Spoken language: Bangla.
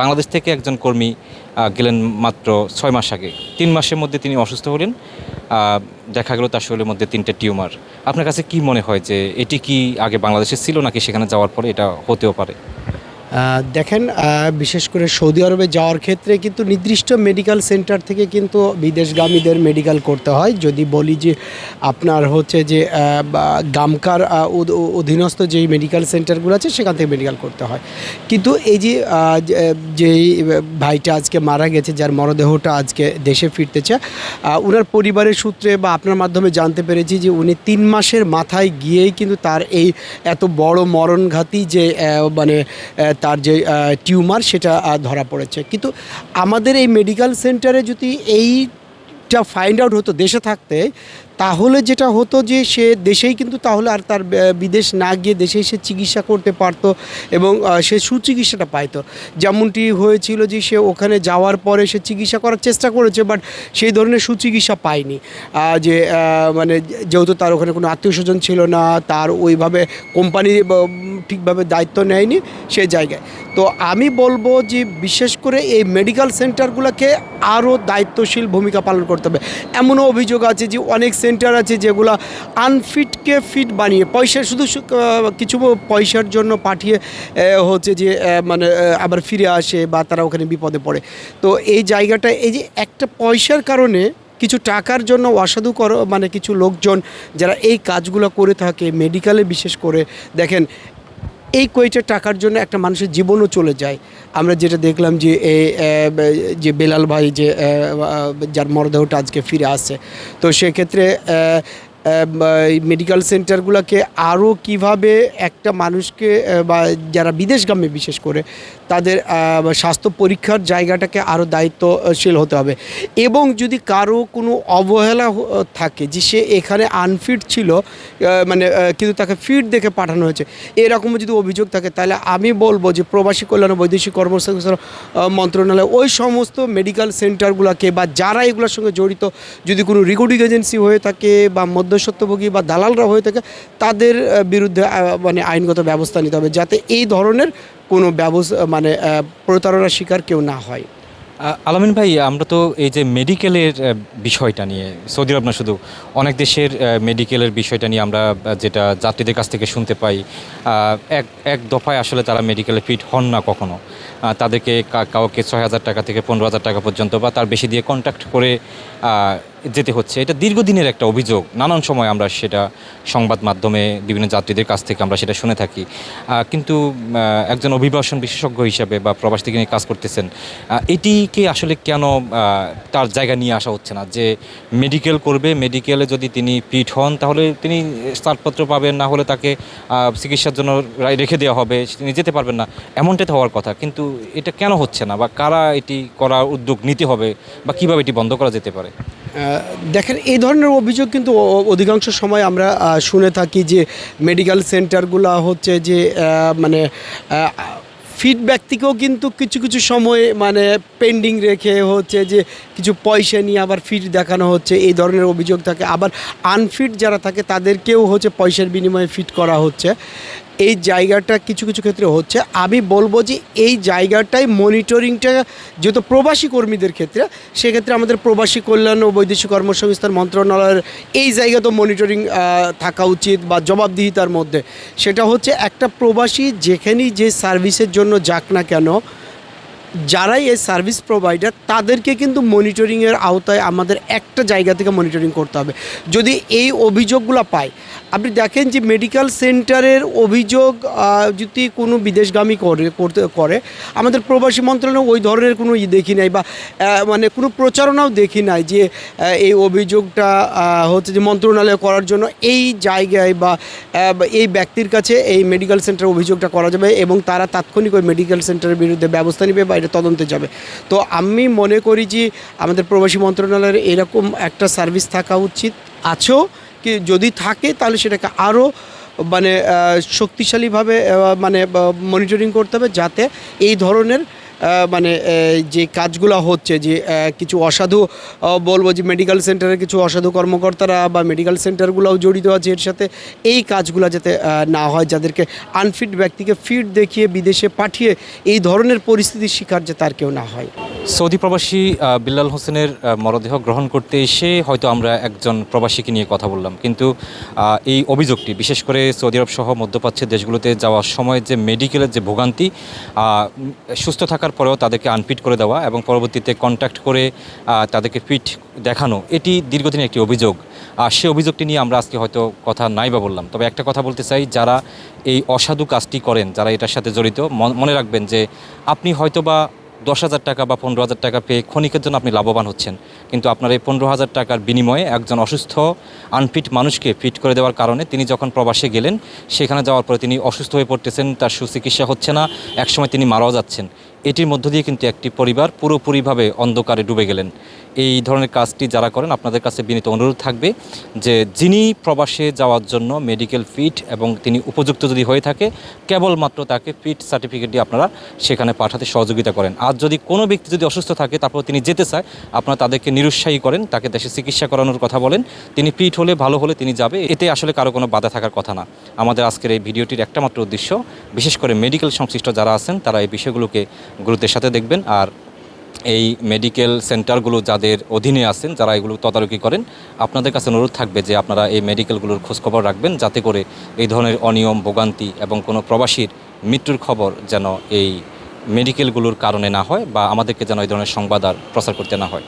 বাংলাদেশ থেকে একজন কর্মী গেলেন মাত্র ছয় মাস আগে। তিন মাসের মধ্যে তিনি অসুস্থ হলেন। দেখা গেল তার শরীরের মধ্যে তিনটে টিউমার। আপনার কাছে কি মনে হয় যে এটি কি আগে বাংলাদেশে ছিল নাকি সেখানে যাওয়ার পরে এটা হতেও পারে? দেখেন বিশেষ করে সৌদি আরবে যাওয়ার ক্ষেত্রে কিন্তু নির্দিষ্ট মেডিকেল সেন্টার থেকে কিন্তু বিদেশগামীদের মেডিকেল করতে হয়। যদি বলি যে আপনার হচ্ছে যে গামকার অধীনস্থ যেই মেডিকেল সেন্টারগুলো আছে, সেখান থেকে মেডিকেল করতে হয়। কিন্তু এই যে যেই ভাইটা আজকে মারা গেছে, যার মরদেহটা আজকে দেশে ফিরতেছে ওনার পরিবারের সূত্রে বা আপনার মাধ্যমে জানতে পেরেছি যে উনি তিন মাসের মাথায় গিয়েই কিন্তু তার এই এত বড় মরণঘাতী যে মানে তার যে টিউমার সেটা ধরা পড়েছে। কিন্তু আমাদের এই মেডিকেল সেন্টারে যদি এইটা ফাইন্ড আউট হতো দেশে থাকতে তাহলে যেটা হতো যে সে দেশেই কিন্তু তাহলে আর তার বিদেশ না গিয়ে দেশেই সে চিকিৎসা করতে পারতো এবং সে সুচিকিৎসাটা পাইতো। যেমনটি হয়েছিল যে সে ওখানে যাওয়ার পরে সে চিকিৎসা করার চেষ্টা করেছে, বাট সেই ধরনের সুচিকিৎসা পায়নি। যে মানে যেহেতু তার ওখানে কোনো আত্মীয় স্বজন ছিল না, তার ওইভাবে কোম্পানি ঠিকভাবে দায়িত্ব নেয়নি সেই জায়গায়। তো আমি বলব যে বিশেষ করে এই মেডিকেল সেন্টারগুলোকে আরও দায়িত্বশীল ভূমিকা পালন করতে হবে। এমনও অভিযোগ আছে যে অনেক সেন্টার আছে যেগুলো আনফিটকে ফিট বানিয়ে, পয়সা শুধু কিছু পয়সার জন্য পাঠিয়ে হচ্ছে যে মানে আবার ফিরে আসে বা তারা ওখানে বিপদে পড়ে। তো এই জায়গাটা, এই যে একটা পয়সার কারণে কিছু টাকার জন্য অসাধু কর মানে কিছু লোকজন যারা এই কাজগুলো করে থাকে, মেডিকেলে বিশেষ করে, দেখেন, এই কয়টা টাকার জন্য একটা মানুষের জীবনও চলে যায়। আমরা যেটা দেখলাম যে এ, এ, যে বেলাল ভাই যে যার মরদেহটা আজকে ফিরে আসছে। তো সেক্ষেত্রে মেডিকেল সেন্টারগুলোকে আরও কীভাবে একটা মানুষকে বা যারা বিদেশগামী বিশেষ করে তাদের স্বাস্থ্য পরীক্ষার জায়গাটাকে আরও দায়িত্বশীল হতে হবে। এবং যদি কারও কোনো অবহেলা থাকে যে সে এখানে আনফিট ছিল মানে কিন্তু তাকে ফিট দেখে পাঠানো হয়েছে এরকম যদি অভিযোগ থাকে, তাহলে আমি বলব যে প্রবাসী কল্যাণ বৈদেশিক কর্মসংস্থান মন্ত্রণালয়, ওই সমস্ত মেডিকেল সেন্টারগুলোকে বা যারা এগুলোর সঙ্গে জড়িত, যদি কোনো রিক্রুটিং এজেন্সি হয়ে থাকে বা মধ্যস্বত্বভোগী বা দালালরা হয়ে থাকে, তাদের বিরুদ্ধে মানে আইনগত ব্যবস্থা নিতে হবে, যাতে এই ধরনের কোনো ব্যবস্থা মানে প্রতারণার শিকার কেউ না হয়। আলামিন ভাই, আমরা তো এই যে মেডিকেলের বিষয়টা নিয়ে, সৌদি আরব না শুধু, অনেক দেশের মেডিকেলের বিষয়টা নিয়ে আমরা যেটা যাত্রীদের কাছ থেকে শুনতে পাই এক এক দফায় আসলে তারা মেডিকেলে ফিট হন না কখনো তাদেরকে কাউকে ছয় হাজার টাকা থেকে পনেরো হাজার টাকা পর্যন্ত বা তার বেশি দিয়ে কন্ট্যাক্ট করে যেতে হচ্ছে। এটা দীর্ঘদিনের একটা অভিযোগ। নানান সময় আমরা সেটা সংবাদ মাধ্যমে বিভিন্ন যাত্রীদের কাছ থেকে আমরা সেটা শুনে থাকি। কিন্তু একজন অভিবাসন বিশেষজ্ঞ হিসাবে বা প্রবাস থেকে নিয়ে কাজ করতেছেন এটিকে আসলে কেন তার জায়গা নিয়ে আসা হচ্ছে না? যে মেডিকেল করবে মেডিকেলে যদি তিনি ফিট হন, তাহলে তিনি ছাড়পত্র পাবেন, না হলে তাকে চিকিৎসার জন্য রায় রেখে দেওয়া হবে, তিনি যেতে পারবেন না। এমনটাই হওয়ার কথা, কিন্তু এটা কেন হচ্ছে না? বা কারা এটি করার উদ্যোগ নিতে হবে? বা কীভাবে এটি বন্ধ করা যেতে পারে? দেখেন, এই ধরনের অভিযোগ কিন্তু অধিকাংশ সময় আমরা শুনে থাকি যে মেডিকেল সেন্টারগুলো হচ্ছে যে মানে ফিডব্যাক থেকেও কিন্তু কিছু কিছু সময় মানে পেন্ডিং রেখে হচ্ছে যে কিছু পয়সা নিয়ে আবার ফিট দেখানো হচ্ছে, এই ধরনের অভিযোগ থাকে। আবার আনফিট যারা থাকে, তাদেরকেও হচ্ছে পয়সার বিনিময়ে ফিট করা হচ্ছে। এই জায়গাটা কিছু কিছু ক্ষেত্রে হচ্ছে। আমি বলব যে এই জায়গাটাই মনিটরিংটা যেহেতু প্রবাসী কর্মীদের ক্ষেত্রে, সেক্ষেত্রে আমাদের প্রবাসী কল্যাণ ও বৈদেশিক কর্মসংস্থান মন্ত্রণালয়ের এই জায়গা তো মনিটরিং থাকা উচিত বা জবাবদিহিতার মধ্যে। সেটা হচ্ছে একটা প্রবাসী যেখানেই যে সার্ভিসের জন্য যাক না কেন যারাই এই সার্ভিস প্রোভাইডার, তাদেরকে কিন্তু মনিটরিংয়ের আওতায় আমাদের একটা জায়গা থেকে মনিটরিং করতে হবে। যদি এই অভিযোগগুলো পায়, আপনি দেখেন যে মেডিকেল সেন্টারের অভিযোগ যদি কোনো বিদেশগামী করে, করতে, করে, আমাদের প্রবাসী মন্ত্রণালয় ওই ধরনের কোনো ই দেখি নাই বা মানে কোনো প্রচারণাও দেখি নাই যে এই অভিযোগটা হচ্ছে যে মন্ত্রণালয় করার জন্য এই জায়গায় বা এই ব্যক্তির কাছে এই মেডিকেল সেন্টার অভিযোগটা করা যাবে এবং তারা তাৎক্ষণিক ওই মেডিকেল সেন্টারের বিরুদ্ধে ব্যবস্থা নেবে বা এটা তদন্তে যাবে। তো আমি মনে করি যে আমাদের প্রবাসী মন্ত্রণালয়ের এরকম একটা সার্ভিস থাকা উচিত। আছেও কি যদি থাকে তাহলে সেটাকে আরও মানে শক্তিশালীভাবে মানে মনিটরিং করতে হবে যাতে এই ধরনের মানে যে কাজগুলো হচ্ছে, যে কিছু অসাধু বলব যে মেডিকেল সেন্টারের কিছু অসাধু কর্মকর্তারা বা মেডিকেল সেন্টারগুলোও জড়িত আছে এর সাথে, এই কাজগুলো যাতে না হয়, যাদেরকে আনফিট ব্যক্তিকে ফিট দেখিয়ে বিদেশে পাঠিয়ে এই ধরনের পরিস্থিতির শিকার যে তার কেউ না হয়। সৌদি প্রবাসী বিল্লাল হোসেনের মরদেহ গ্রহণ করতে এসে হয়তো আমরা একজন প্রবাসীকে নিয়ে কথা বললাম। কিন্তু এই অভিযোগটি, বিশেষ করে সৌদি আরব সহ মধ্যপ্রাচ্যের দেশগুলোতে যাওয়ার সময় যে মেডিকেলের যে ভোগান্তি সুস্থ সুস্থ থাকার পরেও তাদেরকে আনফিট করে দেওয়া এবং পরবর্তীতে কন্ট্যাক্ট করে তাদেরকে ফিট দেখানো, এটি দীর্ঘদিনের একটি অভিযোগ। আর সে অভিযোগটি নিয়ে আমরা আজকে হয়তো কথা নাই বা বললাম। তবে একটা কথা বলতে চাই, যারা এই অসাধু কাজটি করেন, যারা এটার সাথে জড়িত, মনে রাখবেন যে আপনি হয়তো বা দশ হাজার টাকা বা পনেরো হাজার টাকা পেয়ে ক্ষণিকের জন্য আপনি লাভবান হচ্ছেন। কিন্তু আপনার এই পনেরো হাজার টাকার বিনিময়ে একজন অসুস্থ আনফিট মানুষকে ফিট করে দেওয়ার কারণে তিনি যখন প্রবাসে গেলেন, সেখানে যাওয়ার পরে তিনি অসুস্থ হয়ে পড়তেছেন, তার সুচিকিৎসা হচ্ছে না, একসময় তিনি মারাও যাচ্ছেন। এটির মধ্য দিয়ে কিন্তু একটি পরিবার পুরোপুরিভাবে অন্ধকারে ডুবে গেলেন। এই ধরনের কাজটি যারা করেন, আপনাদের কাছে বিনীত অনুরোধ থাকবে যে যিনি প্রবাসে যাওয়ার জন্য মেডিকেল ফিট এবং তিনি উপযুক্ত যদি হয়ে থাকে, কেবলমাত্র তাকে ফিট সার্টিফিকেট দিয়ে আপনারা সেখানে পাঠাতে সহযোগিতা করেন। আর যদি কোনো ব্যক্তি যদি অসুস্থ থাকে, তারপর তিনি যেতে চায়, আপনারা তাদেরকে নিরুৎসাহী করেন, তাকে দেশে চিকিৎসা করানোর কথা বলেন। তিনি ফিট হলে, ভালো হলে তিনি যাবে, এতে আসলে কারও কোনো বাধা থাকার কথা না। আমাদের আজকের এই ভিডিওটির একটা মাত্র উদ্দেশ্য, বিশেষ করে মেডিকেল সংশ্লিষ্ট যারা আছেন, তারা এই বিষয়গুলোকে গুরুত্বের সাথে দেখবেন। আর এই মেডিকেল সেন্টারগুলো যাদের অধীনে আছেন, যারা এগুলো তদারকি করেন, আপনাদের কাছে অনুরোধ থাকবে যে আপনারা এই মেডিকেলগুলোর খোঁজখবর রাখবেন, যাতে করে এই ধরনের অনিয়ম, ভোগান্তি এবং কোনো প্রবাসীর মৃত্যুর খবর যেন এই মেডিকেলগুলোর কারণে না হয় বা আমাদেরকে যেন এই ধরনের সংবাদ আর প্রচার করতে না হয়।